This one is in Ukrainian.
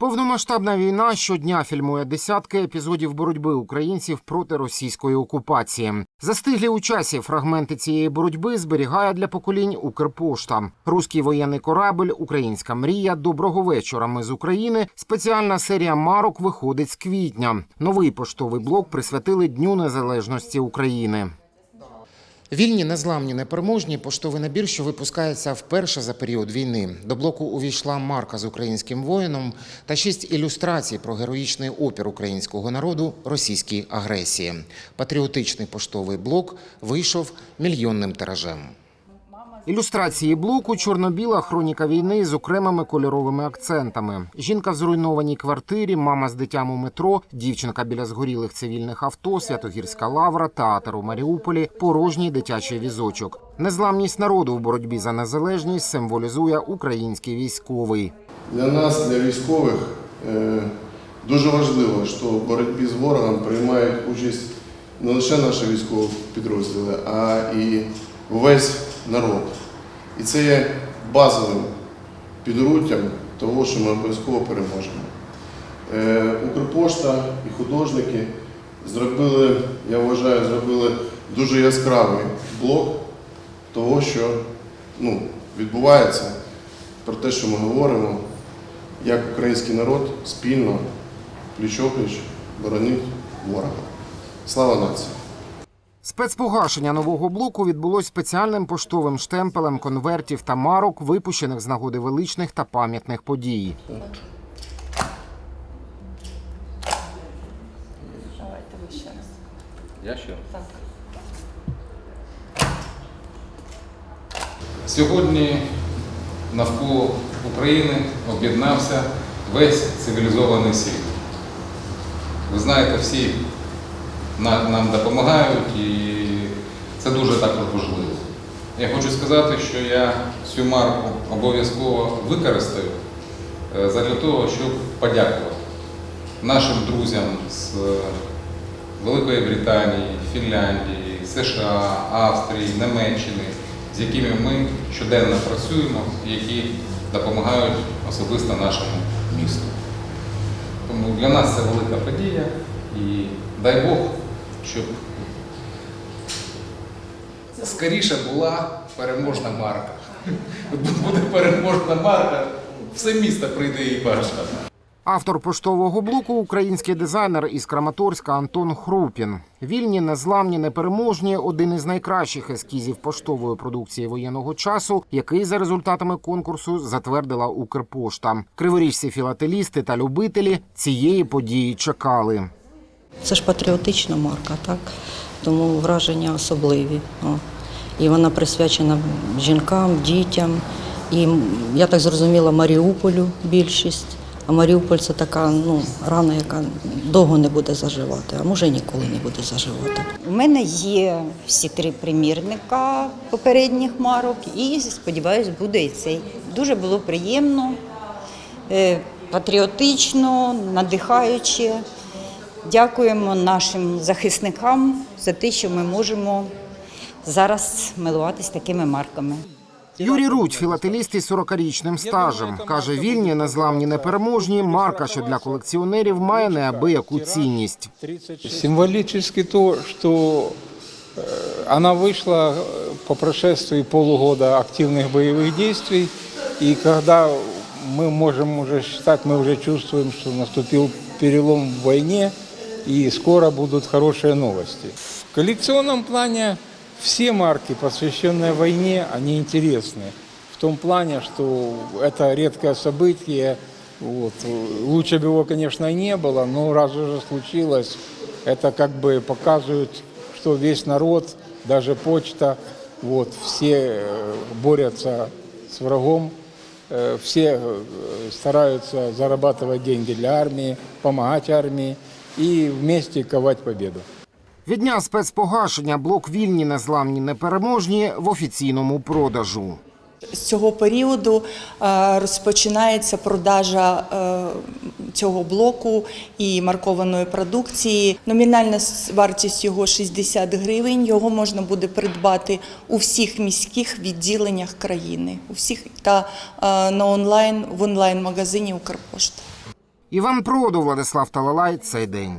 Повномасштабна війна щодня фільмує десятки епізодів боротьби українців проти російської окупації. Застиглі у часі фрагменти цієї боротьби зберігає для поколінь Укрпошта. Руський воєнний корабль, українська мрія. Доброго вечора. Ми з України. Спеціальна серія марок виходить з квітня. Новий поштовий блок присвятили Дню Незалежності України. Вільні, незламні, непереможні поштовий набір, що випускається вперше за період війни. До блоку увійшла марка з українським воїном та шість ілюстрацій про героїчний опір українського народу російській агресії. Патріотичний поштовий блок вийшов мільйонним тиражем. Ілюстрації блоку чорно-біла хроніка війни з окремими кольоровими акцентами. Жінка в зруйнованій квартирі, мама з дитям у метро, дівчинка біля згорілих цивільних авто, Святогірська лавра, театр у Маріуполі, порожній дитячий візочок. Незламність народу в боротьбі за незалежність символізує український військовий. Для нас, для військових, е, дуже важливо, що в боротьбі з ворогом приймають участь не лише наші військові підрозділи, а і весь народ. І це є базовим підруттям того, що ми обов'язково переможемо. Е, Укрпошта і художники зробили, я вважаю, зробили дуже яскравий блок того, що ну, відбувається, про те, що ми говоримо, як український народ спільно, пліч-опліч боронить ворога. Слава нації! Спецпогашення нового блоку відбулось спеціальним поштовим штемпелем конвертів та марок, випущених з нагоди величних та пам'ятних подій. Давайте ви ще раз. Я ще раз. Так. Сьогодні навколо України об'єднався весь цивілізований світ. Ви знаєте, всі на- нам допомагають і це дуже також важливо. Я хочу сказати, що я цю марку обов'язково використаю е, задля того, щоб подякувати нашим друзям з е, Великої Британії, Фінляндії, США, Австрії, Німеччини, з якими ми щоденно працюємо які допомагають особисто нашому місту. Тому для нас це велика подія і дай Бог, щоб скоріше була переможна марка. Буде переможна марка, все місто прийде і бачить. Автор поштового блоку український дизайнер із Краматорська Антон Хрупін. Вільні, незламні, непереможні один із найкращих ескізів поштової продукції воєнного часу, який за результатами конкурсу затвердила Укрпошта. Криворіжці філателісти та любителі цієї події чекали. Це ж патріотична марка, так? Тому враження особливі. О. І вона присвячена жінкам, дітям. І я так зрозуміла, Маріуполю більшість. А Маріуполь це така ну, рана, яка довго не буде заживати, а може ніколи не буде заживати. У мене є всі три примірника попередніх марок, і сподіваюсь, буде і цей. Дуже було приємно, е, патріотично, надихаюче. Дякуємо нашим захисникам за те, що ми можемо зараз милуватись такими марками. Юрій Рудь, філателіст із 40-річним стажем, каже: вільні, незламні, непереможні. Марка, що для колекціонерів має неабияку цінність. Символически то, что э, она вышла э, по прошествии полугода активных боевых действий, и когда мы можем уже считать, мы уже чувствуем, что наступил перелом в войне, и скоро будут хорошие новости. В коллекционном плане все марки, посвященные войне, они интересны. В том плане, что это редкое событие, вот. Лучше бы его, конечно, и не было, но раз уже случилось, это как бы показывает, что весь народ, даже почта, вот, все э, борются с врагом, э, все э, стараются зарабатывать деньги для армии, помогать армии и вместе ковать победу. Від дня спецпогашення блок вільні, незламні, непереможні в офіційному продажу. З цього періоду е, розпочинається продажа е, цього блоку і маркованої продукції. Номінальна вартість його 60 гривень. Його можна буде придбати у всіх міських відділеннях країни, у всіх та е, на онлайн в онлайн-магазині Укрпошта. Іван Проду, Владислав Талалай. Цей день.